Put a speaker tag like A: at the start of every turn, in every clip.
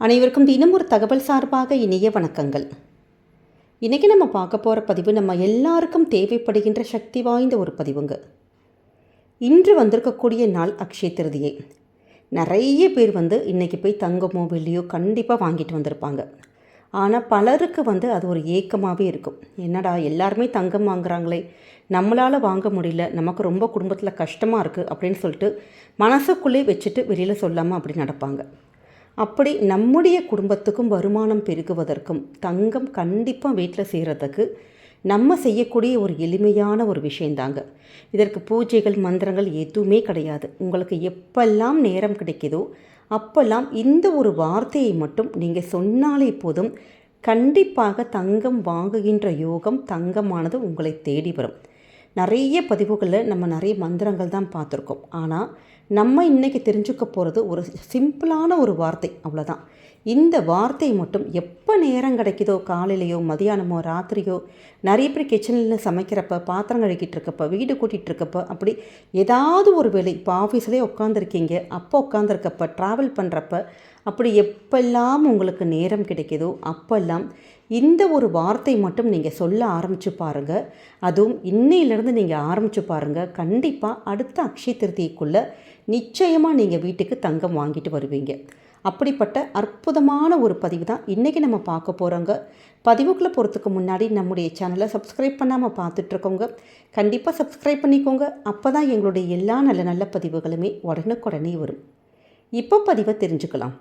A: அனைவருக்கும் தினம் ஒரு தகவல் சார்பாக இணைய வணக்கங்கள். இன்றைக்கி நம்ம பார்க்க போகிற பதிவு நம்ம எல்லாருக்கும் தேவைப்படுகின்ற சக்தி வாய்ந்த ஒரு பதிவுங்க. இன்று வந்திருக்கக்கூடிய நாள் அக்ஷய திருதியை. நிறைய பேர் வந்து இன்றைக்கி போய் தங்கமோ வெள்ளியோ கண்டிப்பாக வாங்கிட்டு வந்திருப்பாங்க. ஆனால் பலருக்கு வந்து அது ஒரு ஏக்கமாகவே இருக்கும். என்னடா எல்லாருமே தங்கம் வாங்குறாங்களே. நம்மளால் வாங்க முடியல. நமக்கு ரொம்ப குடும்பத்தில் கஷ்டமாக இருக்குது அப்படின்னு சொல்லிட்டு மனசுக்குள்ளே வச்சுட்டு வெளியில் சொல்லாமல் அப்படி நடப்பாங்க. அப்படி நம்முடைய குடும்பத்துக்கும் வருமானம் பெருகுவதற்கும் தங்கம் கண்டிப்பாக வீட்டில் செய்கிறதுக்கு நம்ம செய்யக்கூடிய ஒரு எளிமையான ஒரு விஷயந்தாங்க. இதற்கு பூஜைகள் மந்திரங்கள் எதுவுமே கிடையாது. உங்களுக்கு எப்பெல்லாம் நேரம் கிடைக்குதோ அப்பெல்லாம் இந்த ஒரு வார்த்தையை மட்டும் நீங்கள் சொன்னாலே போதும் கண்டிப்பாக தங்கம் வாங்குகின்ற யோகம் தங்கமானது உங்களை தேடி வரும். நிறைய பதிவுகளில் நம்ம நிறைய மந்திரங்கள் தான் பார்த்துருக்கோம். ஆனால் நம்ம இன்றைக்கி தெரிஞ்சுக்க போகிறது ஒரு சிம்பிளான ஒரு வார்த்தை அவ்வளோதான் இந்த வார்த்தை மட்டும் எப்போ நேரம் கிடைக்குதோ காலையிலையோ மதியானமோ ராத்திரியோ நிறைய பேர் கிச்சனில் சமைக்கிறப்ப பாத்திரம் கழுகிட்டு இருக்கப்ப வீடு கூட்டிகிட்டு இருக்கப்ப அப்படி ஏதாவது ஒரு வேலை இப்போ ஆஃபீஸ்லேயே உட்காந்துருக்கீங்க அப்போ உட்காந்துருக்கப்ப ட்ராவல் பண்ணுறப்ப அப்படி எப்பெல்லாம் உங்களுக்கு நேரம் கிடைக்குதோ அப்பெல்லாம் இந்த ஒரு வார்த்தை மட்டும் நீங்கள் சொல்ல ஆரம்பித்து பாருங்கள் அதுவும் இன்னையிலேருந்து நீங்கள் ஆரம்பித்து பாருங்கள் கண்டிப்பாக அடுத்த அக்ஷய திருதிக்குள்ளே நிச்சயமாக நீங்கள் வீட்டுக்கு தங்கம் வாங்கிட்டு வருவீங்க. அப்படிப்பட்ட அற்புதமான ஒரு பதிவு தான் இன்றைக்கி நம்ம பார்க்க போகிறோங்க பதிவுக்குள்ளே போகிறதுக்கு முன்னாடி நம்முடைய சேனலை சப்ஸ்கிரைப் பண்ணாமல் பார்த்துட்ருக்கோங்க. கண்டிப்பாக சப்ஸ்கிரைப் பண்ணிக்கோங்க. அப்போ தான் எங்களுடைய எல்லா நல்ல நல்ல பதிவுகளுமே உடனுக்குடனே வரும். இப்போ பதிவை தெரிஞ்சுக்கலாம்.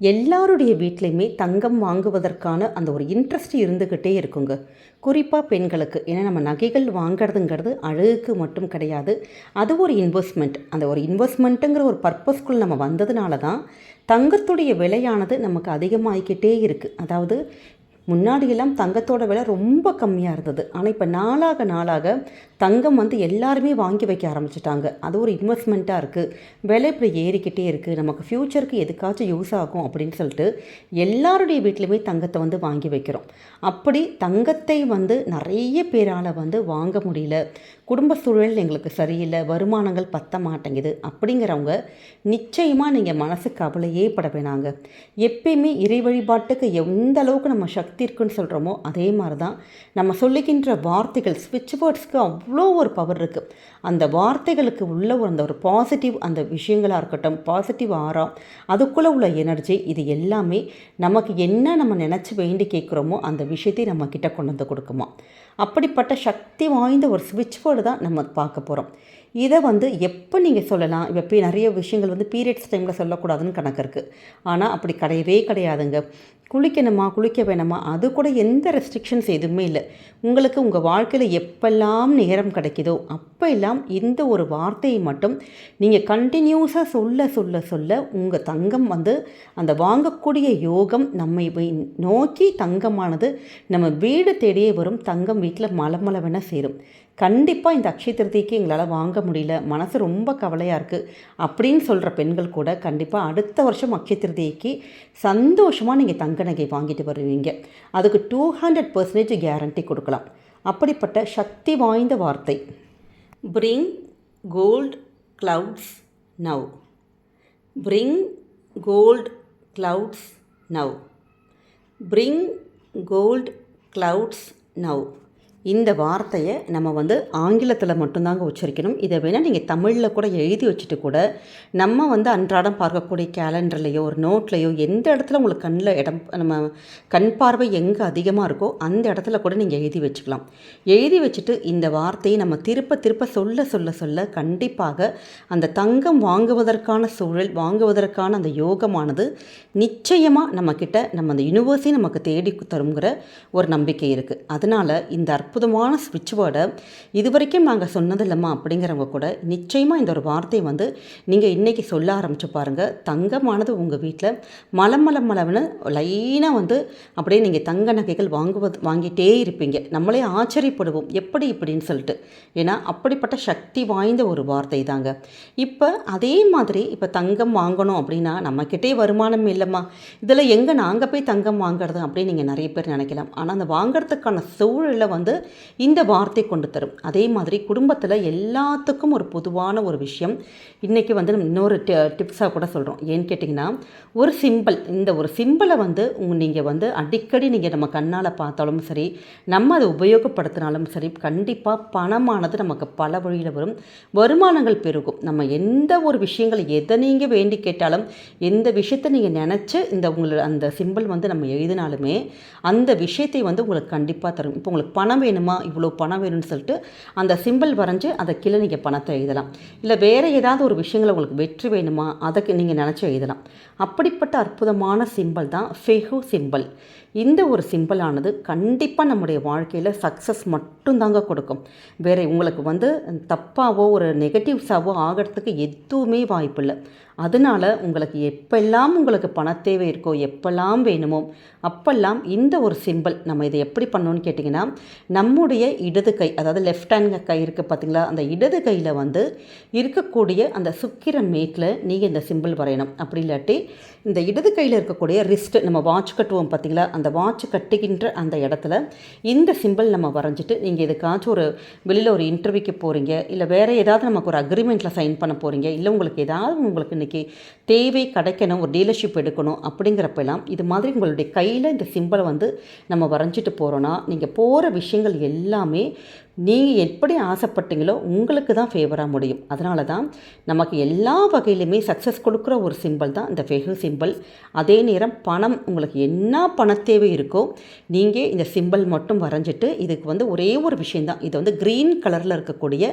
A: எல்லாருடைய வீட்லேயுமே தங்கம் வாங்குவதற்கான அந்த ஒரு இன்ட்ரெஸ்ட் இருந்துக்கிட்டே இருக்குங்க. குறிப்பாக பெண்களுக்கு. ஏன்னா நம்ம நகைகள் வாங்குறதுங்கிறது அழகுக்கு மட்டும் கிடையாது. அது ஒரு இன்வெஸ்ட்மெண்ட் அந்த ஒரு இன்வெஸ்ட்மெண்ட்டுங்கிற ஒரு பர்பஸ்க்குள் நம்ம வந்ததுனால தான் தங்கத்துடைய விலையானது நமக்கு அதிகமாகிக்கிட்டே இருக்குது அதாவது முன்னாடியெல்லாம் தங்கத்தோட விலை ரொம்ப கம்மியாக இருந்தது. ஆனால் இப்போ நாளாக நாளாக தங்கம் வந்து எல்லாருமே வாங்கி வைக்க ஆரம்பிச்சிட்டாங்க. அது ஒரு இன்வெஸ்ட்மெண்ட்டாக இருக்குது விலை இப்படி ஏறிக்கிட்டே இருக்குது நமக்கு ஃப்யூச்சருக்கு எதுக்காச்சும் யூஸ் ஆகும் அப்படின்னு சொல்லிட்டு எல்லாருடைய வீட்லையுமே தங்கத்தை வந்து வாங்கி வைக்கிறோம். அப்படி தங்கத்தை வந்து நிறைய பேரால் வந்து வாங்க முடியல. குடும்ப சூழல் எங்களுக்கு சரியில்லை வருமானங்கள் பத்த மாட்டேங்குது அப்படிங்கிறவங்க நிச்சயமாக நீங்கள் மனசு கவலையே பட வேணாங்க. எப்பயுமே இறை வழிபாட்டுக்கு எந்த அளவுக்கு நம்ம சக்தி இருக்குன்னு சொல்கிறோமோ அதே மாதிரி தான் நம்ம சொல்லுகின்ற வார்த்தைகள் ஸ்விட்ச் வேர்ட்ஸ்க்கு அவ்வளோ ஒரு பவர் இருக்குது அந்த வார்த்தைகளுக்கு உள்ள ஒரு அந்த ஒரு பாசிட்டிவ் அந்த விஷயங்களாக இருக்கட்டும் பாசிட்டிவ் ஆறா அதுக்குள்ளே உள்ள எனர்ஜி இது எல்லாமே நமக்கு என்ன நம்ம நினச்சி வேண்டி கேட்குறோமோ அந்த விஷயத்தை நம்ம கிட்ட கொண்டு வந்து கொடுக்குமா. அப்படிப்பட்ட சக்தி வாய்ந்த ஒரு ஸ்விட்ச் வேர்டு தான் நம்ம பார்க்க போகிறோம் இதை வந்து எப்போ நீங்கள் சொல்லலாம்? இப்போ நிறைய விஷயங்கள் வந்து பீரியட்ஸ் டைமில் சொல்லக்கூடாதுன்னு கணக்கு இருக்குது ஆனால் அப்படி கிடையவே கிடையாதுங்க. குளிக்கணுமா குளிக்க வேணுமா? அது கூட எந்த ரெஸ்ட்ரிக்ஷன்ஸ் எதுவுமே இல்லை. உங்களுக்கு உங்கள் வாழ்க்கையில் எப்பெல்லாம் நேரம் கிடைக்குதோ அப்போ எல்லாம் இந்த ஒரு வார்த்தையை மட்டும் நீங்கள் கண்டினியூஸாக சொல்ல சொல்ல சொல்ல உங்கள் தங்கம் வந்து அந்த வாங்கக்கூடிய யோகம் நம்மை நோக்கி தங்கமானது நம்ம வீடு தேடியே வரும். தங்கம் வீட்டில் மலமளவென சேரும். கண்டிப்பாக இந்த அக்ஷய திருதிக்கு எங்களால் வாங்க முடியல. மனசு ரொம்ப கவலையாக இருக்குது அப்படின்னு சொல்கிற பெண்கள் கூட கண்டிப்பாக அடுத்த வருஷம் அக்ஷய திருதிக்கு சந்தோஷமாக நீங்கள் தங்க நகை வாங்கிட்டு வருவீங்க. அதுக்கு டூ ஹண்ட்ரட் பர்சன்டேஜ் கேரண்டி கொடுக்கலாம். அப்படிப்பட்ட சக்தி வாய்ந்த வார்த்தை. Bring cold clouds now bring cold clouds now bring cold clouds now இந்த வார்த்தையை நம்ம வந்து ஆங்கிலத்தில் மட்டும்தாங்க உச்சரிக்கணும். இதை வேணால் நீங்கள் தமிழில் கூட எழுதி வச்சுட்டு கூட நம்ம வந்து அன்றாடம் பார்க்கக்கூடிய கேலண்டர்லேயோ ஒரு நோட்லேயோ எந்த இடத்துல உங்களுக்கு கண்ணில் இடம் நம்ம கண் பார்வை எங்கே அதிகமாக இருக்கோ அந்த இடத்துல கூட நீங்கள் எழுதி வச்சுக்கலாம். எழுதி வச்சுட்டு இந்த வார்த்தையை நம்ம திருப்ப திருப்ப சொல்ல சொல்ல சொல்ல கண்டிப்பாக அந்த தங்கம் வாங்குவதற்கான சூழல் வாங்குவதற்கான அந்த யோகமானது நிச்சயமாக நம்மக்கிட்ட நம்ம அந்த யூனிவர்ஸே நமக்கு தேடி தருங்கிற ஒரு நம்பிக்கை இருக்குது அதனால் இந்த அற்ப அற்புதமான ஸ்விட்ச் வேர்டை இது வரைக்கும் நாங்கள் சொன்னதில்லம்மா அப்படிங்கிறவங்க கூட நிச்சயமாக இந்த ஒரு வார்த்தையை வந்து நீங்கள் இன்றைக்கி சொல்ல ஆரம்பித்து பாருங்கள் தங்கமானது உங்கள் வீட்டில் மலம் மலம் மலம்னு லைனாக வந்து அப்படியே நீங்கள் தங்க நகைகள் வாங்குவது வாங்கிட்டே இருப்பீங்க. நம்மளே ஆச்சரியப்படுவோம். எப்படி இப்படின்னு சொல்லிட்டு. ஏன்னா அப்படிப்பட்ட சக்தி வாய்ந்த ஒரு வார்த்தை தாங்க. இப்போ அதே மாதிரி இப்போ தங்கம் வாங்கணும் அப்படின்னா நம்மக்கிட்டே வருமானம் இல்லைம்மா. இதில் எங்கே நாங்கள் போய் தங்கம் வாங்குறது அப்படின்னு நீங்கள் நிறைய பேர் நினைக்கலாம். ஆனால் அந்த வாங்குறதுக்கான சூழலில் வந்து இந்த வார்த்தை கொண்டு தரும். அதே மாதிரி குடும்பத்தில் எல்லாத்துக்கும் ஒரு பொதுவான ஒரு விஷயம். இன்றைக்கி வந்து நம்ம இன்னொரு டிப்ஸாக கூட சொல்கிறோம் ஏன்னு கேட்டிங்கன்னா ஒரு சிம்பிள் இந்த ஒரு சிம்பிளை வந்து நீங்கள் வந்து அடிக்கடி நீங்கள் நம்ம கண்ணால் பார்த்தாலும் சரி நம்ம அதை உபயோகப்படுத்தினாலும் சரி கண்டிப்பாக பணமானது நமக்கு பல வழியில் வரும். வருமானங்கள் பெருகும். நம்ம எந்த ஒரு விஷயங்களை எதை நீங்கள் வேண்டி கேட்டாலும் எந்த விஷயத்தை நீங்கள் நினச்சி இந்த உங்களை அந்த சிம்பிள் வந்து நம்ம எழுதினாலுமே அந்த விஷயத்தை வந்து உங்களுக்கு கண்டிப்பாக தரும். இப்போ உங்களுக்கு பணம் வேணும் இவ்வளோ பணம் வேணும்னு சொல்லிட்டு அந்த சிம்பிள் வரைஞ்சி அதை கீழே நீங்கள் பணத்தை எழுதலாம். இல்லை வேறு ஏதாவது ஒரு விஷயங்கள் உங்களுக்கு வெற்றி வேணுமா? அதுக்கு நீங்கள் நினச்சி எழுதலாம். அப்படிப்பட்ட அற்புதமான சிம்பிள் தான் ஃபெஹு சிம்பிள் இந்த ஒரு சிம்பிளானது கண்டிப்பாக நம்முடைய வாழ்க்கையில் சக்ஸஸ் மட்டும்தாங்க கொடுக்கும். வேறு உங்களுக்கு வந்து தப்பாவோ ஒரு நெகட்டிவ்ஸாவோ ஆகிறதுக்கு எதுவுமே வாய்ப்பில்லை. அதனால் உங்களுக்கு எப்பெல்லாம் உங்களுக்கு பண தேவை இருக்கோ எப்பெல்லாம் வேணுமோ அப்பெல்லாம் இந்த ஒரு சிம்பிள் நம்ம இதை எப்படி பண்ணோன்னு கேட்டிங்கன்னா நம்முடைய இடது கை அதாவது லெஃப்ட் ஹேண்ட் கை இருக்குது பார்த்தீங்களா அந்த இடது கையில் வந்து இருக்கக்கூடிய அந்த சுக்கிர மேட்டில் நீங்கள் இந்த சிம்பிள் வரையணும். அப்படி இல்லாட்டி இந்த இடது கையில் இருக்கக்கூடிய ரிஸ்ட்டு நம்ம வாட்ச் கட்டுவோம் பார்த்தீங்களா அந்த வாட்ச் கட்டுகின்ற அந்த இடத்துல இந்த சிம்பிள் நம்ம வரைஞ்சிட்டு நீங்கள் எதுக்காச்சும் ஒரு வெளியில் ஒரு இன்டர்வியூக்கு போகிறீங்க இல்லை வேறு ஏதாவது நமக்கு ஒரு அக்ரிமெண்ட்டில் சைன் பண்ண போகிறீங்க இல்லை உங்களுக்கு ஏதாவது உங்களுக்கு இன்றைக்கி தேவை கிடைக்கணும் ஒரு டீலர்ஷிப் எடுக்கணும் அப்படிங்கிறப்பெல்லாம் இது மாதிரி உங்களுடைய கையில் இந்த சிம்பிளை வந்து நம்ம வரைஞ்சிட்டு போகிறோன்னா நீங்கள் போகிற விஷயங்கள் எல்லாமே நீங்கள் எப்படி ஆசைப்பட்டீங்களோ உங்களுக்கு தான் ஃபேவராக முடியும். அதனால தான் நமக்கு எல்லா வகையிலுமே சக்ஸஸ் கொடுக்குற ஒரு சிம்பிள் தான் இந்த ஃபெகு சிம்பிள் அதே நேரம் பணம் உங்களுக்கு என்ன பண தேவை இருக்கோ நீங்கள் இந்த சிம்பிள் மட்டும் வரைஞ்சிட்டு இதுக்கு வந்து ஒரே ஒரு விஷயந்தான் இது வந்து க்ரீன் கலரில் இருக்கக்கூடிய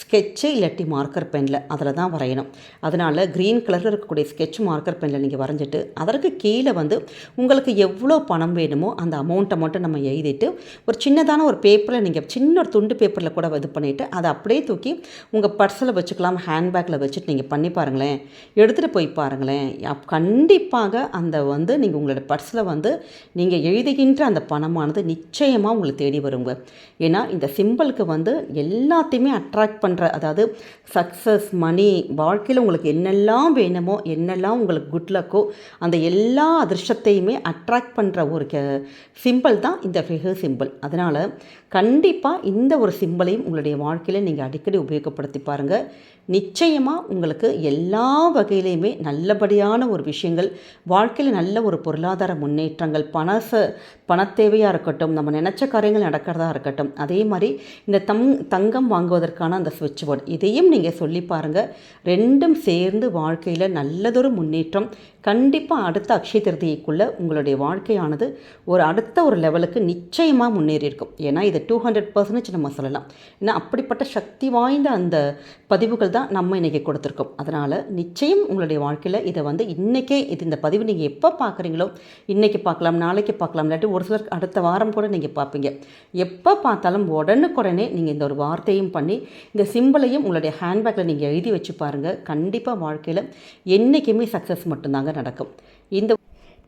A: ஸ்கெட்சு இல்லாட்டி மார்க்கர் பெனில் அதில் தான் வரையணும். அதனால் க்ரீன் கலரில் இருக்கக்கூடிய ஸ்கெட்ச் மார்க்கர் பெனில் நீங்கள் வரைஞ்சிட்டு அதற்கு கீழே வந்து உங்களுக்கு எவ்வளோ பணம் வேணுமோ அந்த அமௌண்ட்டை மட்டும் நம்ம எழுதிட்டு ஒரு சின்னதான ஒரு பேப்பரில் நீங்கள் சின்ன ஒரு துண்டு துண்டு பேப்பரில் கூட இது பண்ணிவிட்டு அதை அப்படியே தூக்கி உங்கள் பர்ஸில் வச்சுக்கலாம் ஹேண்ட்பேக்கில் வச்சுட்டு நீங்கள் பண்ணி பாருங்களேன். எடுத்துகிட்டு போய் பாருங்களேன். கண்டிப்பாக அந்த வந்து நீங்கள் உங்களோட பர்ஸில் வந்து நீங்கள் எழுதுகின்ற அந்த பணமானது நிச்சயமாக உங்களை தேடி வருங்க. ஏன்னா இந்த சிம்பிளுக்கு வந்து எல்லாத்தையுமே அட்ராக்ட் பண்ணுற அதாவது சக்ஸஸ் மணி வாழ்க்கையில் உங்களுக்கு என்னெல்லாம் வேணுமோ என்னெல்லாம் உங்களுக்கு குட் லக்கோ அந்த எல்லா அதிர்ஷ்டத்தையுமே அட்ராக்ட் பண்ணுற ஒரு சிம்பிள் தான் இந்த ஃபிகர் சிம்பிள் அதனால் கண்டிப்பாக இந்த ஒரு சிம்பிளையும் உங்களுடைய வாழ்க்கையில் நீங்கள் அடிக்கடி உபயோகப்படுத்தி பாருங்கள் நிச்சயமாக உங்களுக்கு எல்லா வகையிலையுமே நல்லபடியான ஒரு விஷயங்கள் வாழ்க்கையில் நல்ல ஒரு பொருளாதார முன்னேற்றங்கள் பணச பணத்தேவையாக இருக்கட்டும் நம்ம நினச்ச காரியங்கள் நடக்கிறதா இருக்கட்டும் அதே மாதிரி இந்த தம் தங்கம் வாங்குவதற்கான அந்த சுவிட்ச் போர்டு இதையும் நீங்கள் சொல்லி பாருங்கள் ரெண்டும் சேர்ந்து வாழ்க்கையில் நல்லதொரு முன்னேற்றம். கண்டிப்பாக அடுத்த அக்ஷய திருதியைக்குள்ளே உங்களுடைய வாழ்க்கையானது ஒரு அடுத்த ஒரு லெவலுக்கு நிச்சயமாக முன்னேறி இருக்கும் ஏன்னா இது டூ ஹண்ட்ரட் பர்சன்டேஜ் நம்ம சொல்லலாம். ஏன்னா அப்படிப்பட்ட சக்தி வாய்ந்த அந்த பதிவுகள் தான் நம்ம இன்றைக்கி கொடுத்துருக்கோம். அதனால் நிச்சயம் உங்களுடைய வாழ்க்கையில் இதை வந்து இன்றைக்கே இது இந்த பதிவு நீங்கள் எப்போ பார்க்குறீங்களோ இன்றைக்கி பார்க்கலாம் நாளைக்கு பார்க்கலாம் இல்லாட்டி ஒரு சிலர் அடுத்த வாரம் கூட நீங்கள் பார்ப்பீங்க. எப்போ பார்த்தாலும் உடனுக்குடனே நீங்கள் இந்த ஒரு வார்த்தையும் பண்ணி இந்த சிம்பிளையும் உங்களுடைய ஹேண்ட்பேக்கில் நீங்கள் எழுதி வச்சு பாருங்கள் கண்டிப்பாக வாழ்க்கையில் என்றைக்குமே சக்ஸஸ் மட்டும்தாங்க நடக்கும். இந்த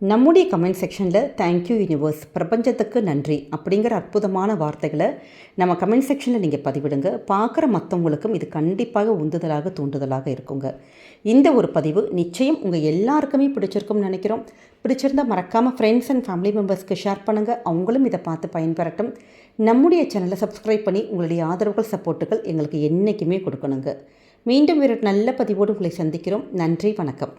A: நம்முடைய கமெண்ட் செக்ஷனில் தேங்க்யூ யூனிவர்ஸ் பிரபஞ்சத்துக்கு நன்றி அப்படிங்கிற அற்புதமான வார்த்தைகளை நம்ம கமெண்ட் செக்ஷனில் நீங்கள் பதிவிடுங்க. பார்க்குற மற்றவங்களுக்கும் இது கண்டிப்பாக உந்துதலாக தூண்டுதலாக இருக்குங்க. இந்த ஒரு பதிவு நிச்சயம் உங்கள் எல்லாருக்குமே பிடிச்சிருக்கும்னு நினைக்கிறோம். பிடிச்சிருந்தால் மறக்காமல் ஃப்ரெண்ட்ஸ் அண்ட் ஃபேமிலி மெம்பர்ஸ்க்கு ஷேர் பண்ணுங்கள் அவங்களும் இதை பார்த்து பயன்பெறட்டும். நம்முடைய சேனலை சப்ஸ்கிரைப் பண்ணி உங்களுடைய ஆதரவுகள் சப்போர்ட்டுகள் எங்களுக்கு என்றைக்குமே கொடுக்கணுங்க. மீண்டும் ஒரு நல்ல பதிவோடு உங்களை சந்திக்கிறோம். நன்றி வணக்கம்.